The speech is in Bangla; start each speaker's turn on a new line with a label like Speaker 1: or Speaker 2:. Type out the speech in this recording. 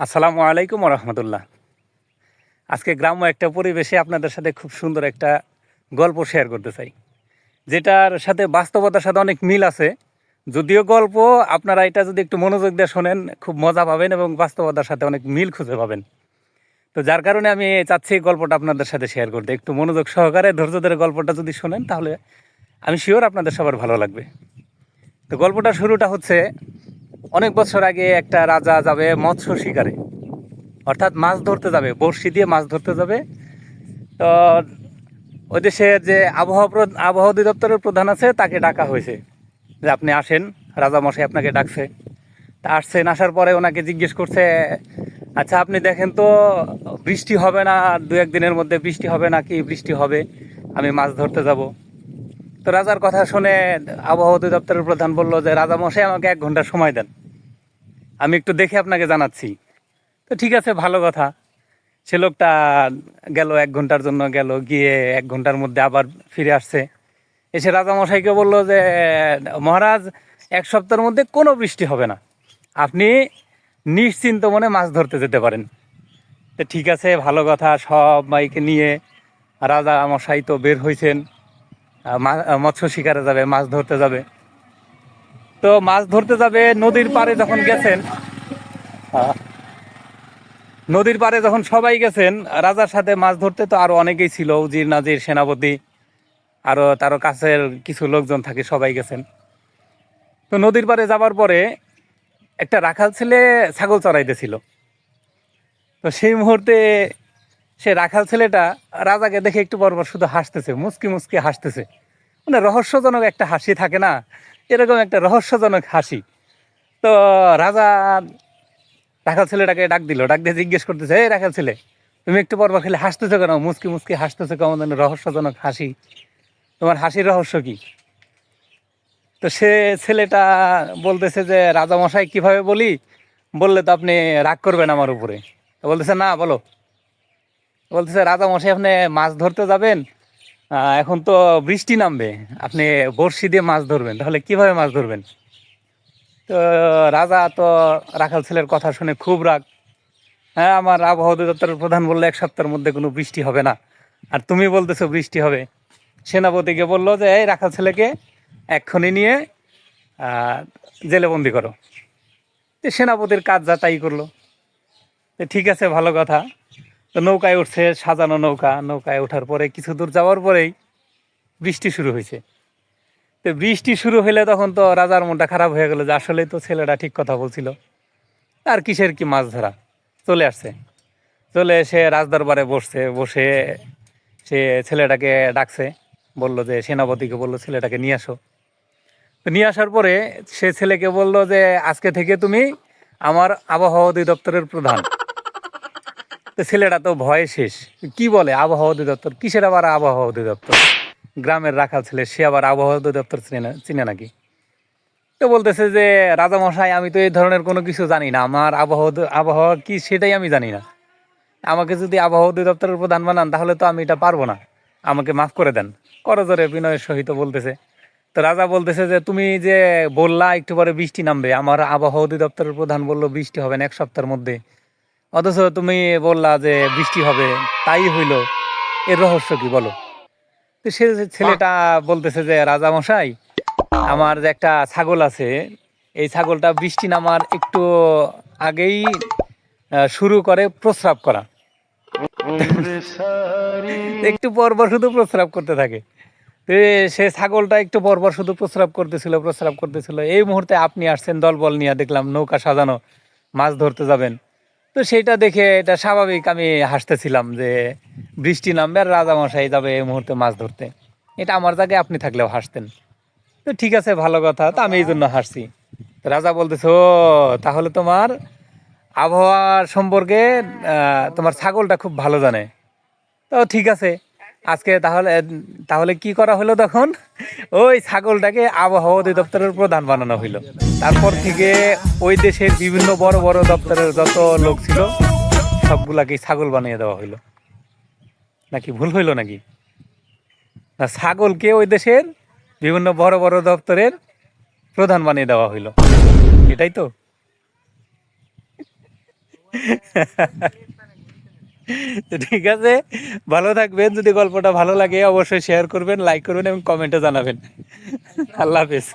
Speaker 1: আসসালামু আলাইকুম রহমতুল্লাহ আজকে গ্রাম্য একটা পরিবেশে আপনাদের সাথে খুব সুন্দর একটা গল্প শেয়ার করতে চাই। যেটার সাথে বাস্তবতার সাথে অনেক মিল আছে। যদিও গল্প আপনারা এটা যদি একটু মনোযোগ দিয়ে শোনেন, খুব মজা পাবেন এবং বাস্তবতার সাথে অনেক মিল খুঁজে পাবেন। তো যার কারণে আমি চাচ্ছি গল্পটা আপনাদের সাথে শেয়ার করতে। একটু মনোযোগ সহকারে ধৈর্য ধরে গল্পটা যদি শোনেন, তাহলে আমি শিওর আপনাদের সবার ভালো লাগবে। তো গল্পটা শুরুটা হচ্ছে অনেক বছর আগে একটা রাজা যাবে মৎস্য শিকারে। অর্থাৎ মাছ ধরতে যাবে, বড়শি দিয়ে মাছ ধরতে যাবে। তো ওই দেশের যে আবহাওয়া আবহাওয়া অধিদপ্তরের প্রধান আছে, তাকে ডাকা হয়েছে। যে আপনি আসেন রাজা মশাই আপনাকে ডাকছে। তা আসছেন, আসার পরে ওনাকে জিজ্ঞেস করছে আচ্ছা আপনি দেখেন তো, বৃষ্টি হবে না দু একদিনের মধ্যে বৃষ্টি হবে নাকি বৃষ্টি হবে? আমি মাছ ধরতে যাব। তো রাজার কথা শুনে আবহাওয়া অধিদপ্তরের প্রধান বলল যে, রাজা মশাই, আমাকে এক ঘণ্টা সময় দেন। আমি একটু দেখে আপনাকে জানাচ্ছি। তো ঠিক আছে, ভালো কথা। সে লোকটা গেল, এক ঘণ্টার জন্য গেল, গিয়ে এক ঘণ্টার মধ্যে আবার ফিরে আসছে। এসে রাজা মশাইকে বলল যে, মহারাজ, এক সপ্তাহের মধ্যে কোনো বৃষ্টি হবে না। আপনি নিশ্চিন্ত মনে মাছ ধরতে যেতে পারেন। তো ঠিক আছে, ভালো কথা, সব মাইকে নিয়ে রাজা মশাই তো বের হয়েছেন মৎস্য শিকারে যাবে, মাছ ধরতে যাবে। তো মাছ ধরতে যাবে নদীর পাড়ে যখন গেছেন নদীর পাড়ে যখন সবাই গেছেন, রাজার সাথে মাছ ধরতে তো আরও অনেকেই ছিল, উজির, নাজির, সেনাপতি, আরও তারও কাছের কিছু লোকজন থাকে, সবাই গেছেন। তো নদীর পাড়ে যাবার পরে একটা রাখাল ছেলে ছাগল চড়াইতেছিল। তো সেই মুহূর্তে সে রাখাল ছেলেটা রাজাকে দেখে একটু পরপর শুধু হাসতেছে, মুচকি মুচকি হাসতেছে। মানে রহস্যজনক একটা হাসি থাকে না? এরকম একটা রহস্যজনক হাসি। তো রাজা রাখাল ছেলেটাকে ডাক দিল, ডাক দিয়ে জিজ্ঞেস করতেছে, এই রাখাল ছেলে, তুমি একটু পরপর খেলে হাসতেছো কেন? মুচকি মুচকি হাসতেছো কেমন যেন রহস্যজনক হাসি। তোমার হাসির রহস্য কি? তো সে ছেলেটা বলতেছে যে, রাজামশাই, কীভাবে বলি? বললে তো আপনি রাগ করবেন আমার উপরে। তো বলতেছে, না, বলো। বলতেছে, রাজা মশাই, আপনি মাছ ধরতে যাবেন? এখন তো বৃষ্টি নামবে। আপনি বড়শি দিয়ে মাছ ধরবেন। তাহলে কীভাবে মাছ ধরবেন? তো রাজা তো রাখাল ছেলের কথা শুনে খুব রাগ। হ্যাঁ আমার আবহাওয়া অধিদপ্তরের প্রধান বলল, এক সপ্তাহের মধ্যে কোনো বৃষ্টি হবে না। আর তুমি বলতেছো বৃষ্টি হবে। সেনাপতিকে বলল যে, এই রাখাল ছেলেকে এক্ষুনি নিয়ে জেলেবন্দি করো। সেনাপতির কাজ যা তাই করল। ঠিক আছে, ভালো কথা। তো নৌকায় উঠছে, সাজানো নৌকা, নৌকায় ওঠার পরে কিছু দূর যাওয়ার পরেই বৃষ্টি শুরু হয়েছে। তো বৃষ্টি শুরু হলে তখন তো রাজার মনটা খারাপ হয়ে গেল যে আসলে তো ছেলেটা ঠিক কথা বলছিল। আর কিসের কি মাছ ধরা? চলে আসছে। চলে এসে রাজদরবারে বসছে, বসে সে ছেলেটাকে ডাকছে, বলল যে সেনাপতিকে বলল, ছেলেটাকে নিয়ে আসো। নিয়ে আসার পরে সে ছেলেকে বলল যে, আজকে থেকে তুমি আমার আবহাওয়া অধিদপ্তরের প্রধান। তো ছেলেটা তো ভয়ে শেষ। কি বলে আবহাওয়া অধিদপ্তর? কিসের আবার আবহাওয়া অধিদপ্তর? গ্রামের রাখাল ছেলে, সে আবার আবহাওয়া অধিদপ্তর চিনে না চিনে নাকি? তো বলতেছে যে, রাজামশাই, আমি তো এই ধরনের কোনো কিছু জানি না। আমার আবহাওয়া আবহাওয়া কি সেটাই আমি জানি না। আমাকে যদি আবহাওয়া অধিদপ্তরের প্রধান বানান, তাহলে তো আমি এটা পারব না। আমাকে মাফ করে দেন। করজোরে বিনয়ের সহিত বলতেছে। তো রাজা বলতেছে যে, তুমি যে বললা, একটু পরে বৃষ্টি নামবে। আমার আবহাওয়া অধিদপ্তরের প্রধান বলল বৃষ্টি হবে না, এক সপ্তাহের মধ্যে। অথচ তুমি বললা যে বৃষ্টি হবে, তাই হইল। এর রহস্য কি বলো? তো সে ছেলেটা বলতেছে যে, রাজা মশাই, আমার যে একটা ছাগল আছে, এই ছাগলটা বৃষ্টি নামার একটু আগেই শুরু করে প্রস্রাব করা। একটু পরপর শুধু প্রস্রাব করতে থাকে। সে ছাগলটা একটু পরপর শুধু প্রস্রাব করতেছিল প্রস্রাব করতেছিল। এই মুহূর্তে আপনি আসছেন, দলবল নিয়ে দেখলাম নৌকা সাজানো, মাছ ধরতে যাবেন। তো সেটা দেখে এটা স্বাভাবিক, আমি হাসতেছিলাম যে বৃষ্টি নামবে আর রাজামশাই যাবে এই মুহূর্তে মাছ ধরতে। এটা আমার জায়গায় আপনি থাকলেও হাসতেন। তো ঠিক আছে, ভালো কথা, তো আমি এই জন্য হাসছি। তো রাজা বলতেছে, ও, তাহলে তোমার আবহাওয়া সম্পর্কে তোমার ছাগলটা খুব ভালো জানে। তো ঠিক আছে আজকে তাহলে তাহলে কি করা হলো তখন? ওই ছাগলটাকে আবহাওয়া অধিদপ্তরের প্রধান বানানো হইল। তারপর থেকে ওই দেশের বিভিন্ন বড় বড় দপ্তরের যত লোক ছিল, সবগুলাকে ছাগল বানিয়ে দেওয়া হইল। নাকি ভুল হইল নাকি? না, ছাগলকে ওই দেশের বিভিন্ন বড় বড় দপ্তরের প্রধান বানিয়ে দেওয়া হইল। এটাই তো। তো ঠিক আছে, ভালো থাকবেন। যদি গল্পটা ভালো লাগে, অবশ্যই শেয়ার করবেন লাইক করবেন এবং কমেন্টে জানাবেন। আল্লাহ হাফিজ।